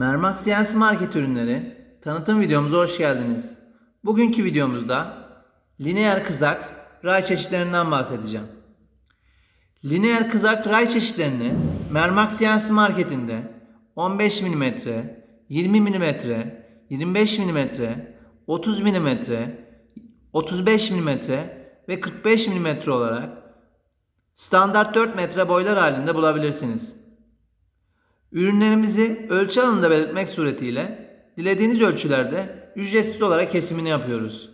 Mermax CNC Market ürünleri tanıtım videomuza hoş geldiniz. Bugünkü videomuzda lineer kızak ray çeşitlerinden bahsedeceğim. Lineer kızak ray çeşitlerini Mermax CNC Market'inde 15 mm, 20 mm, 25 mm, 30 mm, 35 mm ve 45 mm olarak standart 4 metre boylar halinde bulabilirsiniz. Ürünlerimizi ölçü alanında belirtmek suretiyle dilediğiniz ölçülerde ücretsiz olarak kesimini yapıyoruz.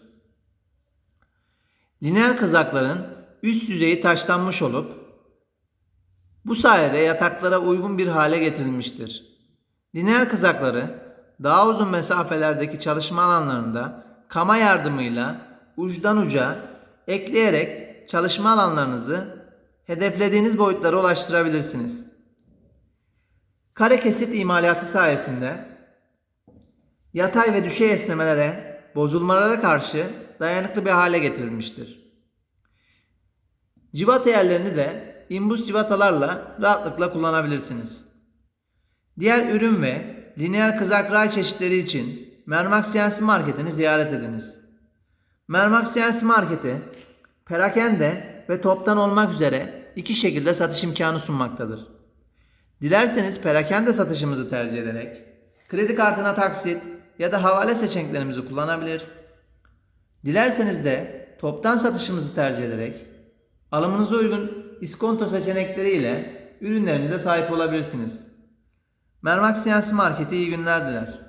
Lineer kızakların üst yüzeyi taşlanmış olup bu sayede yataklara uygun bir hale getirilmiştir. Lineer kızakları daha uzun mesafelerdeki çalışma alanlarında kama yardımıyla uçtan uca ekleyerek çalışma alanlarınızı hedeflediğiniz boyutlara ulaştırabilirsiniz. Kare kesit imalatı sayesinde yatay ve düşey esnemelere, bozulmalara karşı dayanıklı bir hale getirilmiştir. Civata yerlerini de imbus civatalarla rahatlıkla kullanabilirsiniz. Diğer ürün ve lineer kızak ray çeşitleri için Mermax CNC Market'ini ziyaret ediniz. Mermax CNC Market'i perakende ve toptan olmak üzere iki şekilde satış imkanı sunmaktadır. Dilerseniz perakende satışımızı tercih ederek kredi kartına taksit ya da havale seçeneklerimizi kullanabilir. Dilerseniz de toptan satışımızı tercih ederek alımınıza uygun iskonto seçenekleriyle ürünlerimize sahip olabilirsiniz. Mermax CNC Market'i iyi günler diler.